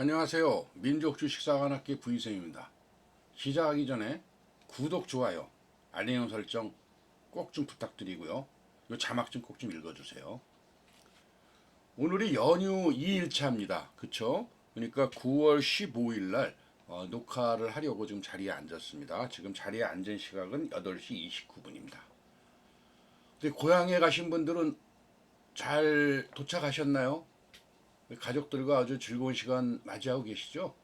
안녕하세요. 민족주식사관학기 부이생입니다. 시작하기 전에 구독, 좋아요, 알림 설정 꼭 좀 부탁드리고요. 요 자막 좀 꼭 좀 읽어주세요. 오늘이 연휴 2일차입니다. 그쵸? 그러니까 9월 15일 날 어, 녹화를 하려고 지금 자리에 앉았습니다. 지금 자리에 앉은 시각은 8시 29분입니다. 근데 고향에 가신 분들은 잘 도착하셨나요? 가족들과 아주 즐거운 시간 맞이하고 계시죠?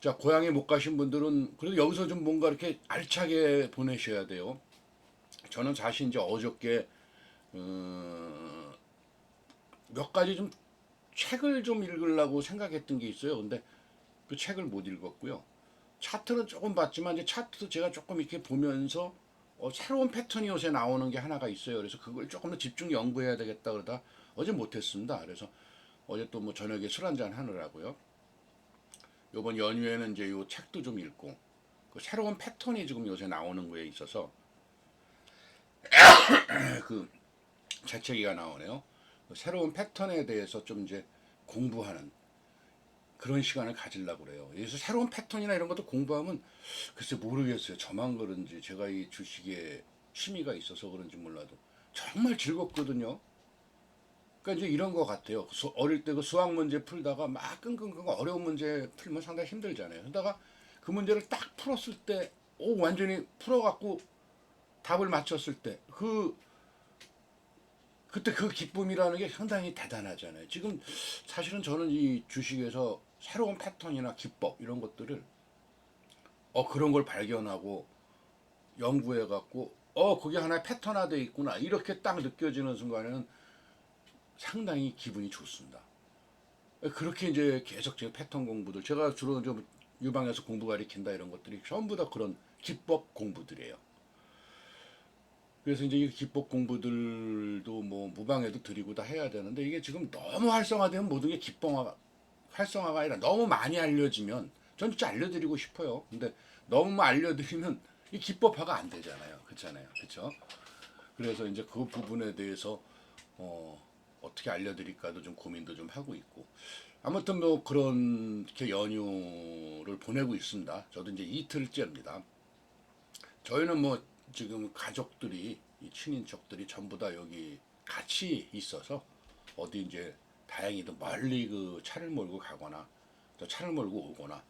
자, 고향에 못 가신 분들은 그래도 여기서 좀 뭔가 이렇게 알차게 보내셔야 돼요. 저는 사실 이제 어저께 어, 몇 가지 좀 책을 좀 읽으려고 생각했던 게 있어요. 근데 그 책을 못 읽었고요. 차트는 조금 봤지만 이제 차트도 제가 조금 이렇게 보면서 어, 새로운 패턴이 요새 나오는 게 하나가 있어요. 그래서 그걸 조금 더 집중 연구해야 되겠다 그러다 어제 못했습니다. 그래서 어제 또 뭐 저녁에 술 한잔 하느라고요. 요번 연휴에는 이제 요 책도 좀 읽고 그 새로운 패턴이 지금 요새 나오는 거에 있어서 그 재채기가 나오네요. 그 새로운 패턴에 대해서 좀 이제 공부하는 그런 시간을 가지려고 그래요. 그래서 새로운 패턴이나 이런 것도 공부하면 글쎄 모르겠어요. 저만 그런지 제가 이 주식에 취미가 있어서 그런지 몰라도 정말 즐겁거든요. 그러니까 이제 이런 것 같아요. 수- 어릴 때 그 수학 문제 풀다가 막 끙끙끙 어려운 문제 풀면 상당히 힘들잖아요. 그러다가 그 문제를 딱 풀었을 때, 오 완전히 풀어갖고 답을 맞췄을 때, 그 그때 그 기쁨이라는 게 상당히 대단하잖아요. 지금 사실은 저는 이 주식에서 새로운 패턴이나 기법 이런 것들을 어 그런 걸 발견하고 연구해 갖고 어 그게 하나의 패턴화돼 있구나 이렇게 딱 느껴지는 순간에는 상당히 기분이 좋습니다. 그렇게 이제 계속 제가 패턴 공부들 제가 주로 좀 유방에서 공부 가리킨다 이런 것들이 전부 다 그런 기법 공부들이에요. 그래서 이제 이 기법 공부들도 뭐 무방에도 드리고 다 해야 되는데 이게 지금 너무 활성화되면 모든 게 기법화 활성화가 아니라 너무 많이 알려지면 전 진짜 알려드리고 싶어요. 근데 너무 알려드리면 이 기법화가 안 되잖아요. 그렇잖아요. 그렇죠? 그래서 이제 그 부분에 대해서 어, 어떻게 알려드릴까도 좀 고민도 좀 하고 있고 아무튼 뭐 그런 이렇게 연휴를 보내고 있습니다. 저도 이제 이틀째입니다. 저희는 뭐 지금 가족들이 이 친인척들이 전부 다 여기 같이 있어서 어디 이제 다행히도 멀리 그 차를 몰고 가거나 또 차를 몰고 오거나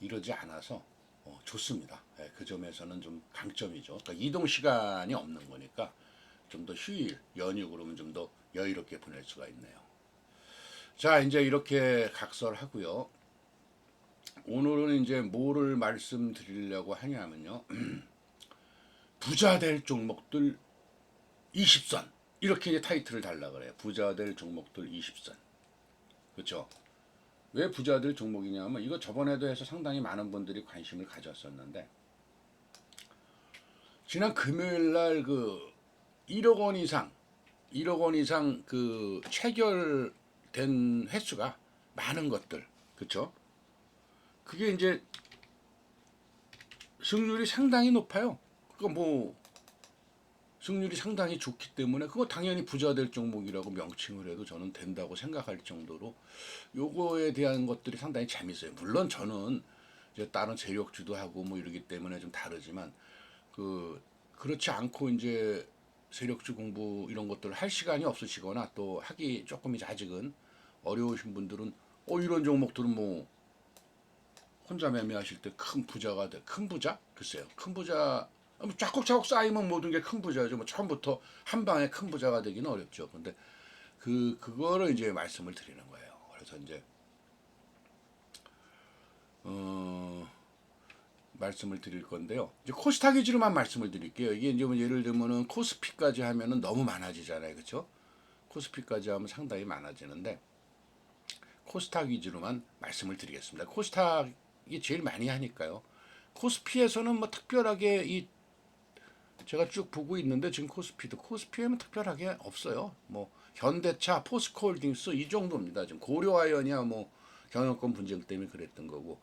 이러지 않아서 어, 좋습니다. 예, 그 점에서는 좀 강점이죠. 그러니까 이동 시간이 없는 거니까 좀 더 휴일 연휴 그러면 좀더 여유롭게 보낼 수가 있네요. 자 이제 이렇게 각설하고요. 오늘은 이제 뭐를 말씀드리려고 하냐면요. 부자 될 종목들 20선 이렇게 타이틀을 달라 그래요. 부자 될 종목들 20선. 그렇죠? 왜 부자 될 종목이냐면 이거 저번에도 해서 상당히 많은 분들이 관심을 가졌었는데 지난 금요일 날 그 1억 원 이상 1억 원 이상 그 체결된 횟수가 많은 것들. 그렇죠? 그게 이제 승률이 상당히 높아요. 그러니까 뭐 승률이 상당히 좋기 때문에 그거 당연히 부자 될 종목이라고 명칭을 해도 저는 된다고 생각할 정도로 요거에 대한 것들이 상당히 재밌어요. 물론 저는 이제 다른 세력주도 하고 뭐 이러기 때문에 좀 다르지만 그 그렇지 않고 이제 세력주 공부 이런 것들을 할 시간이 없으시거나 또 하기 조금 이제 아직은 어려우신 분들은 어 이런 종목들은 뭐 혼자 매매하실 때 큰 부자가 돼. 큰 부자? 글쎄요. 큰 부자 뭐 쫙곡쫙곡 쌓이면 모든 게 큰 부자죠. 뭐 처음부터 한 방에 큰 부자가 되기는 어렵죠. 근데 그 그거를 이제 말씀을 드리는 거예요. 그래서 이제 어 말씀을 드릴 건데요. 이제 코스닥 위주로만 말씀을 드릴게요. 이게 이제 뭐 예를 들면은 코스피까지 하면은 너무 많아지잖아요. 그렇죠? 코스피까지 하면 상당히 많아지는데 코스닥 위주로만 말씀을 드리겠습니다. 코스닥이 제일 많이 하니까요. 코스피에서는 뭐 특별하게 이 제가 쭉 보고 있는데 지금 코스피도 코스피에는 특별하게 없어요. 뭐 현대차, 포스코홀딩스 이 정도입니다. 지금 고려아연이야 뭐 경영권 분쟁 때문에 그랬던 거고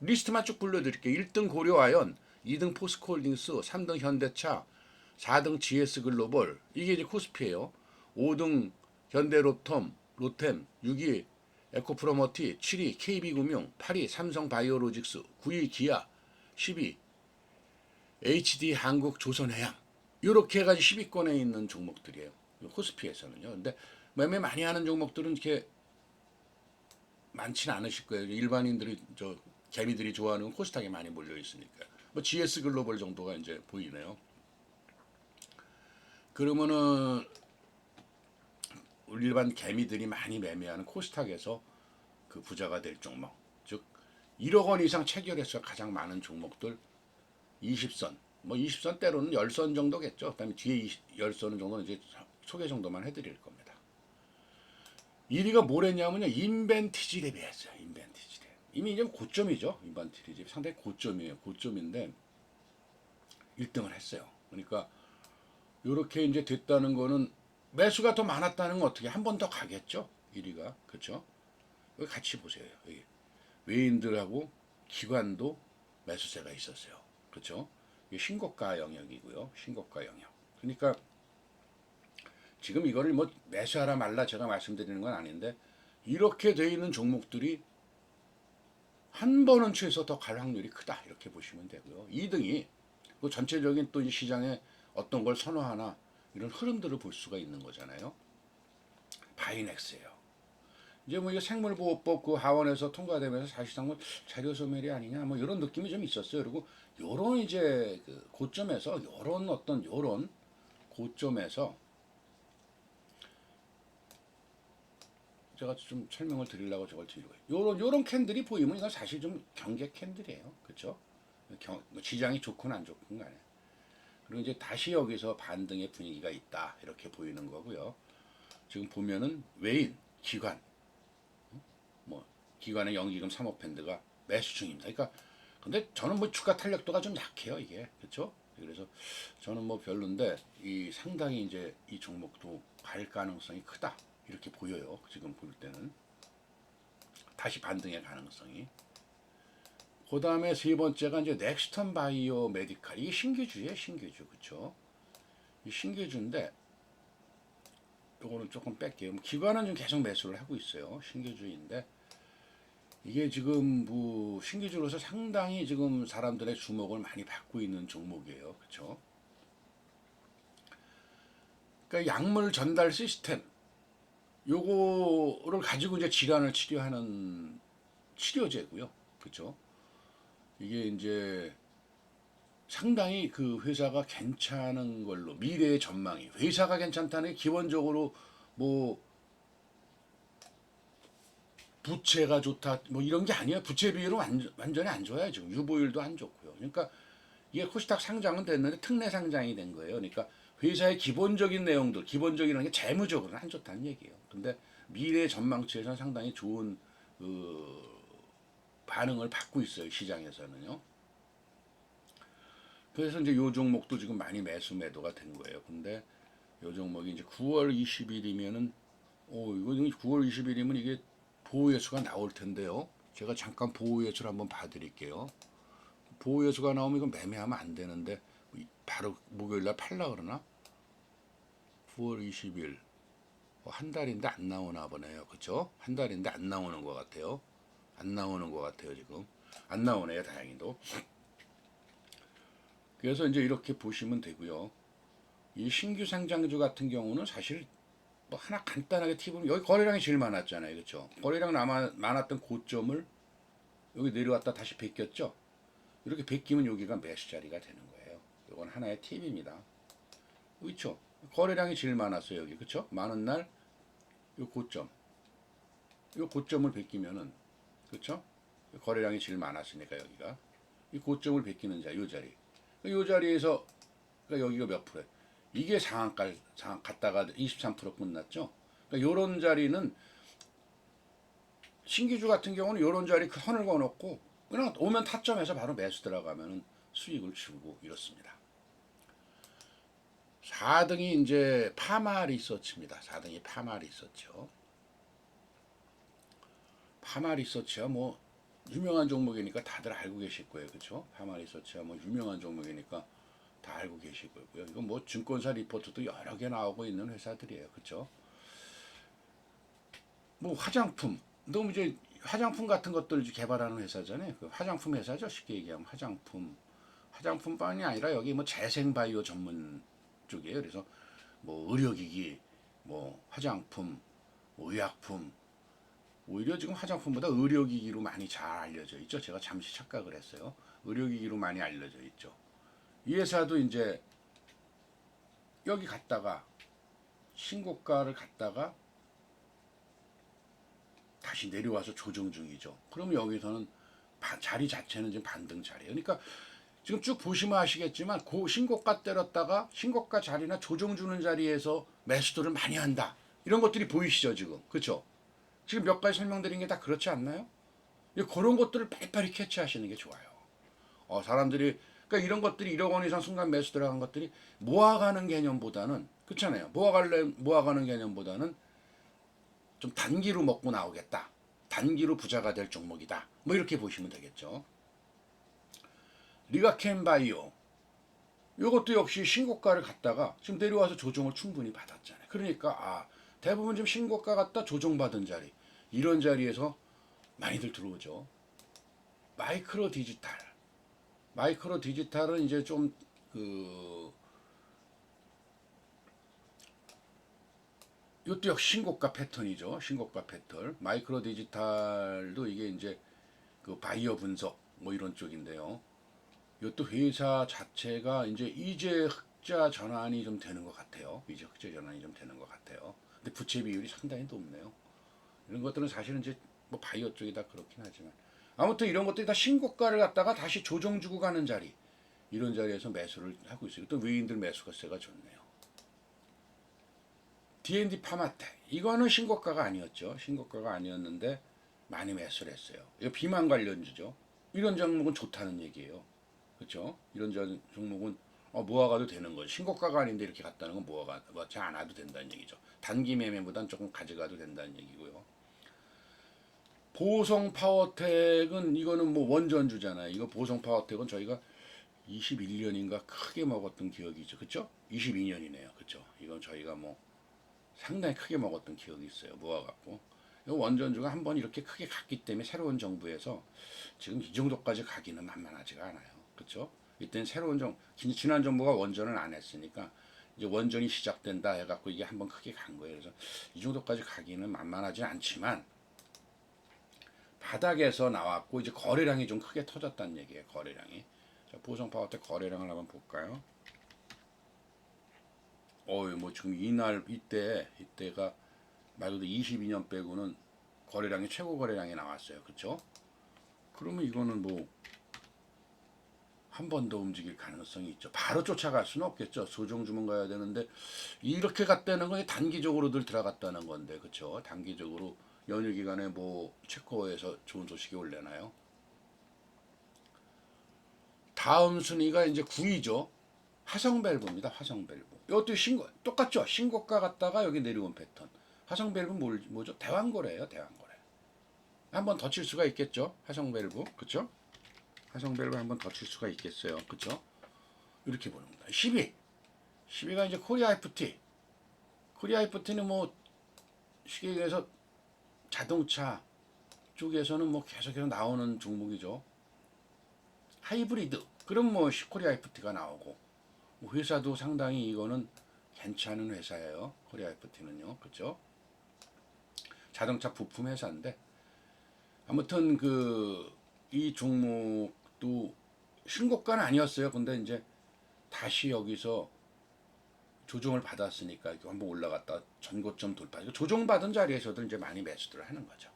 리스트만 쭉 불러드릴게요. 1등 고려아연, 2등 포스코홀딩스, 3등 현대차, 4등 GS글로벌 이게 이제 코스피예요. 5등 현대로톰, 로템, 6위 에코프로머티 7위 KB금융 8위 삼성바이오로직스 9위 기아 10위 HD 한국 조선해양 이렇게 해가지고 10위권에 있는 종목들이에요. 호스피에서는요. 근데 매매 많이 하는 종목들은 이렇게 많지는 않으실 거예요. 일반인들이 저 개미들이 좋아하는 코스닥에 많이 몰려 있으니까. 뭐 GS 글로벌 정도가 이제 보이네요. 그러면은 일반 개미들이 많이 매매하는 코스닥에서 그 부자가 될 종목, 즉 1억 원 이상 체결해서 가장 많은 종목들 20선, 뭐 20선 때로는 10선 정도겠죠. 그다음에 뒤에 20, 10선 정도는 이제 소개 정도만 해드릴 겁니다. 1위가 뭐랬냐면요. 인벤티지. 인벤티지 랩. 이미 이제 고점이죠. 인벤티지 랩. 상당히 고점이에요. 고점인데 1등을 했어요. 그러니까 이렇게 이제 됐다는 거는 매수가 더 많았다는 건 어떻게 한 번 더 가겠죠? 1위가. 그렇죠? 같이 보세요. 여기. 외인들하고 기관도 매수세가 있었어요. 그렇죠? 신고가 영역이고요. 신고가 영역. 그러니까 지금 이거를 뭐 매수하라 말라 제가 말씀드리는 건 아닌데 이렇게 돼 있는 종목들이 한 번은 최소 더 갈 확률이 크다 이렇게 보시면 되고요. 2등이 그 전체적인 또이 시장에 어떤 걸 선호하나 이런 흐름들을 볼 수가 있는 거잖아요. 바이넥스예요. 이제 뭐 이게 생물보호법 그 하원에서 통과되면서 사실상 뭐 자료 소멸이 아니냐 뭐 이런 느낌이 좀 있었어요. 그리고 요런 이제 그 고점에서 요런 어떤 요런 고점에서 제가 좀 설명을 드리려고 저걸 드리고 요런 요런 캔들이 보이면 이건 사실 좀 경계 캔들이에요. 그렇죠? 경, 뭐 시장이 좋건 안 좋건 간에. 그리고 이제 다시 여기서 반등의 분위기가 있다. 이렇게 보이는 거고요. 지금 보면은 외인, 기관 뭐 기관의 연기금 사모펀드가 매수 중입니다. 그러니까 근데 저는 뭐 주가 탄력도가 좀 약해요, 이게. 그렇죠? 그래서 저는 뭐 별론데 이 상당히 이제 이 종목도 갈 가능성이 크다. 이렇게 보여요. 지금 볼 때는 다시 반등의 가능성이. 그 다음에 세 번째가 이제 넥스턴 바이오 메디칼 이게 신규주예요, 신규주 그렇죠? 이 신규주인데 요거는 조금 뺄게요. 기관은 좀 계속 매수를 하고 있어요, 신규주인데 이게 지금 뭐 신규주로서 상당히 지금 사람들의 주목을 많이 받고 있는 종목이에요, 그렇죠? 그러니까 약물 전달 시스템 요거를 가지고 이제 질환을 치료하는 치료제고요. 그렇죠? 이게 이제 상당히 그 회사가 괜찮은 걸로 미래의 전망이 회사가 괜찮다는 게 기본적으로 뭐 부채가 좋다 뭐 이런 게 아니에요. 부채 비율은 완전, 완전히 안 좋아요. 지금 유보율도 안 좋고요. 그러니까 이게 코스닥 상장은 됐는데 특례 상장이 된 거예요. 그러니까 회사의 기본적인 내용들, 기본적인 게 재무적으로는 안 좋다는 얘기예요. 근데 미래 전망치에서는 상당히 좋은 그 반응을 받고 있어요. 시장에서는요. 그래서 이제 요 종목도 지금 많이 매수 매도가 된 거예요. 근데 요 종목이 이제 9월 20일이면은 오 이거 9월 20일이면 이게 보호예수가 나올 텐데요. 제가 잠깐 보호예수를 한번 봐드릴게요. 보호예수가 나오면 이건 매매하면 안 되는데 바로 목요일날 팔라 그러나 9월 20일 어, 한 달인데 안 나오나 보네요. 그쵸? 한 달인데 안 나오는 것 같아요. 안 나오는 것 같아요 지금. 안 나오네요 다행히도. 그래서 이제 이렇게 보시면 되고요. 이 신규 상장주 같은 경우는 사실 뭐 하나 간단하게 팁은 여기 거래량이 제일 많았잖아요. 그렇죠? 거래량 남아, 많았던 고점을 여기 내려왔다 다시 베꼈죠. 이렇게 베끼면 여기가 매수 자리가 되는 거예요. 이건 하나의 팁입니다. 그렇죠? 거래량이 제일 많았어요. 여기 그렇죠? 많은 날이 고점 이 고점을 베끼면은 그렇죠? 거래량이 제일 많았으니까 여기가 이 고점을 베끼는 자, 이 자리. 이 자리에서 그러니까 여기가 몇 프로야? 이게 상한가 상한 갔다가 23% 끝났죠. 그러니까 요런 자리는 신기주 같은 경우는 요런 자리 그 선을 그어놓고 그냥 오면 타점에서 바로 매수 들어가면은 수익을 주고 이렇습니다. 4등이 이제 파마 리서치입니다. 4등이 파마 리서치요. 파마 리서치야 뭐 유명한 종목이니까 다들 알고 계실 거예요. 그렇죠? 파마 리서치야 뭐 유명한 종목이니까 다 알고 계실 거고요. 이건 뭐 증권사 리포트도 여러 개 나오고 있는 회사들이에요. 그렇죠? 뭐 화장품 너무 이제 화장품 같은 것들 이제 개발하는 회사잖아요. 그 화장품 회사죠. 쉽게 얘기하면 화장품. 화장품뿐이 아니라 여기 뭐 재생 바이오 전문 쪽이에요. 그래서 뭐 의료기기, 뭐 화장품, 뭐 의약품. 오히려 지금 화장품보다 의료기기로 많이 잘 알려져 있죠. 제가 잠시 착각을 했어요. 의료기기로 많이 알려져 있죠. 이 회사도 이제 여기 갔다가 신고가를 갔다가 다시 내려와서 조정 중이죠. 그럼 여기서는 바- 자리 자체는 지금 반등 자리예요. 그러니까 지금 쭉 보시면 아시겠지만 고 신고가 때렸다가 신고가 자리나 조정 주는 자리에서 매수들을 많이 한다. 이런 것들이 보이시죠 지금 그렇죠? 지금 몇 가지 설명드린 게 다 그렇지 않나요? 이 그런 것들을 빨리빨리 캐치하시는 게 좋아요. 어, 사람들이 그러니까 이런 것들이 1억 원 이상 순간 매수 들어간 것들이 모아가는 개념보다는 그렇잖아요. 모아갈래 모아가는 개념보다는 좀 단기로 먹고 나오겠다. 단기로 부자가 될 종목이다. 뭐 이렇게 보시면 되겠죠. 리가켄 바이오. 이것도 역시 신고가를 갔다가 지금 내려와서 조정을 충분히 받았잖아요. 그러니까 아 대부분 지금 신고가 갔다 조정받은 자리 이런 자리에서 많이들 들어오죠. 마이크로 디지털. 마이크로 디지털은 이제 좀그 이것도 역시 신고가 패턴이죠. 신고가 패턴. 마이크로 디지털도 이게 이제 그 바이오 분석 뭐 이런 쪽인데요. 이것도 회사 자체가 이제 이제 흑자 전환이 좀 되는 것 같아요. 이제 흑자 전환이 좀 되는 것 같아요. 근데 부채 비율이 상당히 높네요. 이런 것들은 사실은 이제 뭐 바이오 쪽이 다 그렇긴 하지만 아무튼 이런 것들이 다 신고가를 갖다가 다시 조정 주고 가는 자리 이런 자리에서 매수를 하고 있어요. 또 외인들 매수가 세가 좋네요. D&D 파마텍 이거는 신고가가 아니었죠. 신고가가 아니었는데 많이 매수를 했어요. 이거 비만 관련주죠. 이런 종목은 좋다는 얘기예요. 그렇죠? 이런 저- 종목은 어, 모아가도 되는 거죠. 신고가가 아닌데 이렇게 갔다는 건 모아가 뭐지 않아도 된다는 얘기죠. 단기 매매보단 조금 가져가도 된다는 얘기고요. 보성 파워텍은 이거는 뭐 원전주잖아요. 이거 보성 파워텍은 저희가 21년인가 크게 먹었던 기억이죠. 그렇죠? 22년이네요. 그렇죠? 이건 저희가 뭐 상당히 크게 먹었던 기억이 있어요. 모아갖고. 이 원전주가 한 번 이렇게 크게 갔기 때문에 새로운 정부에서 지금 이 정도까지 가기는 만만하지가 않아요. 그렇죠? 이때는 새로운 정 지- 지난 정부가 원전을 안 했으니까 이제 원전이 시작된다 해갖고 이게 한번 크게 간 거예요. 그래서 이 정도까지 가기는 만만하지 않지만 바닥에서 나왔고 이제 거래량이 좀 크게 터졌다는 얘기예요. 거래량이. 자, 보성 파워 때 거래량을 한번 볼까요? 어유 뭐 지금 이날 이때 이때가 말 그대로 22년 빼고는 거래량이 최고 거래량이 나왔어요. 그렇죠? 그러면 이거는 뭐 한 번 더 움직일 가능성이 있죠. 바로 쫓아갈 수는 없겠죠. 소정 주문 가야 되는데 이렇게 갔다는 건 단기적으로들 들어갔다는 건데 그렇죠? 단기적으로 연휴 기간에 뭐 체코에서 좋은 소식이 올려나요? 다음 순위가 이제 9위죠. 화성밸브입니다. 화성밸브. 이것도 신고 똑같죠. 신고가 갔다가 여기 내려온 패턴. 화성밸브 뭘 뭐죠? 대왕거래예요. 대왕거래. 한 번 더 칠 수가 있겠죠. 화성밸브. 그렇죠? 화성밸브 한번 더 칠 수가 있겠어요. 그렇죠? 이렇게 보는 겁니다. 10위. 10위가 이제 코리아 FT. 코리아 FT는 뭐 쉽게 얘기해서 자동차 쪽에서는 뭐 계속해서 나오는 종목이죠. 하이브리드. 그럼 뭐 코리아 FT가 나오고 뭐 회사도 상당히 이거는 괜찮은 회사예요. 코리아 FT는요. 그렇죠? 자동차 부품 회사인데 아무튼 그 이 종목 도 신고가는 아니었어요. 근데 이제 다시 여기서 조정을 받았으니까 한번 올라갔다 전고점 돌파. 조정받은 자리에서도 이제 많이 매수들을 하는 거죠.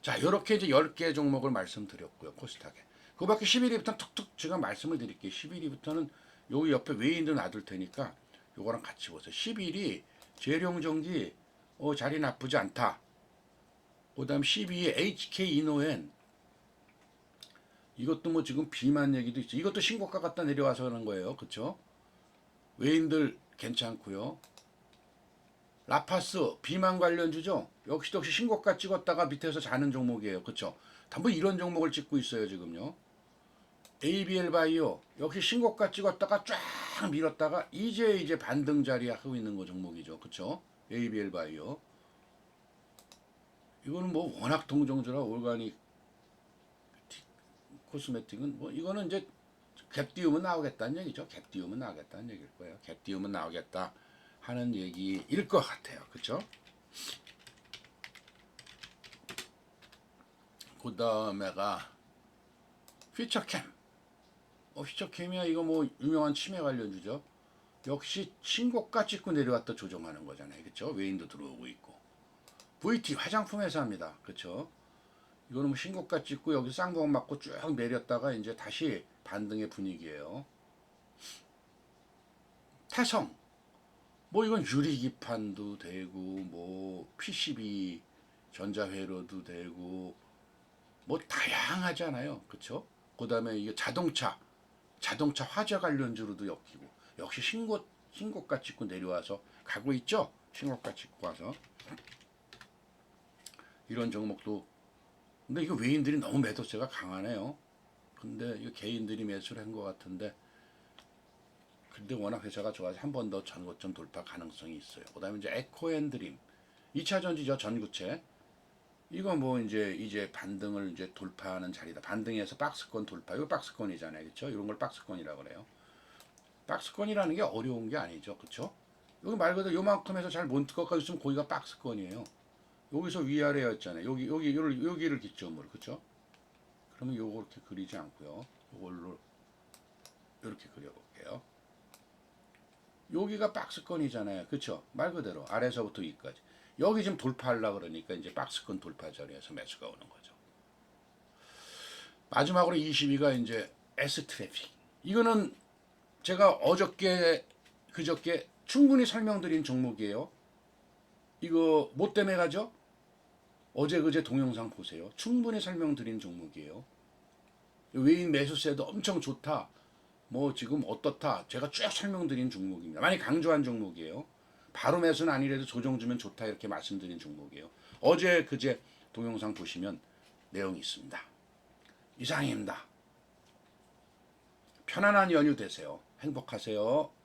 자, 이렇게 이제 10개 종목을 말씀드렸고요. 코스닥에. 그 밖에 11위부터 툭툭 제가 말씀을 드릴게요. 11위부터는 여기 옆에 외인도 놔둘 테니까 요거랑 같이 보세요. 11위 재룡전기 어, 자리 나쁘지 않다. 그 다음 12위 HK 이노엔 이것도 뭐 지금 비만 얘기도 있죠. 이것도 신고가 갖다 내려와서 하는 거예요. 그쵸? 외인들 괜찮고요. 라파스 비만 관련주죠. 역시 역시 신고가 찍었다가 밑에서 자는 종목이에요. 그쵸? 다뭐 이런 종목을 찍고 있어요 지금요. ABL 바이오 역시 신고가 찍었다가 쫙 밀었다가 이제 이제 반등 자리 하고 있는 거 종목이죠. 그쵸? ABL 바이오 이거는 뭐 워낙 동종주라 올가닉 티- 코스메틱은 뭐 이거는 이제 갭 띄우면 나오겠다는 얘기죠. 갭 띄우면 나오겠다는 얘기일 거예요. 갭 띄우면 나오겠다 하는 얘기일 것 같아요. 그렇죠? 그 다음에가 피처캠. 어, 피처캠이야 이거 뭐 유명한 치매 관련주죠. 역시 신고가 찍고 내려왔다 조정하는 거잖아요. 그렇죠? 외인도 들어오고 있고. VT 화장품 회사입니다. 그렇죠? 이거는 뭐 신고가 찍고 여기 쌍봉 맞고 쭉 내렸다가 이제 다시 반등의 분위기예요. 태성. 뭐 이건 유리기판도 되고 뭐 PCB 전자회로도 되고 뭐 다양하잖아요. 그렇죠? 그다음에 이게 자동차 자동차 화재 관련주로도 엮이고 역시 신고 신고가 찍고 내려와서 가고 있죠. 신고가 찍고 와서 이런 종목도 근데 이거 외인들이 너무 매도세가 강하네요. 근데 이거 개인들이 매수를 한 것 같은데 근데 워낙 회사가 좋아서 한 번 더 전고점 돌파 가능성이 있어요. 그 다음에 이제 에코앤드림 2차 전지죠 전구체 이거 뭐 이제 이제 반등을 이제 돌파하는 자리다. 반등에서 박스권 돌파. 이거 박스권이잖아요. 그렇죠? 이런 걸 박스권이라고 그래요. 박스권이라는 게 어려운 게 아니죠. 그렇죠? 여기 말 그대로 요만큼 해서 잘 못 꺾어 있으면 거기가 박스권이에요. 여기서 위아래였잖아요. 여기 여기 여기를, 여기를 기점으로. 그렇죠? 그러면 요거 이렇게 그리지 않고요. 요걸로 이렇게 그려 볼게요. 여기가 박스권이잖아요. 그렇죠? 말 그대로 아래서부터 위까지. 여기 지금 돌파하려고 그러니까 이제 박스권 돌파 자리에서 매수가 오는 거죠. 마지막으로 22가 이제 S 트래픽. 이거는 제가 어저께 그저께 충분히 설명드린 종목이에요. 이거 뭐 때문에 가죠? 어제 그제 동영상 보세요. 충분히 설명드린 종목이에요. 외인 매수세도 엄청 좋다. 뭐 지금 어떻다. 제가 쭉 설명드린 종목입니다. 많이 강조한 종목이에요. 바로 매수는 아니래도 조정 주면 좋다 이렇게 말씀드린 종목이에요. 어제 그제 동영상 보시면 내용이 있습니다. 이상입니다. 편안한 연휴 되세요. 행복하세요.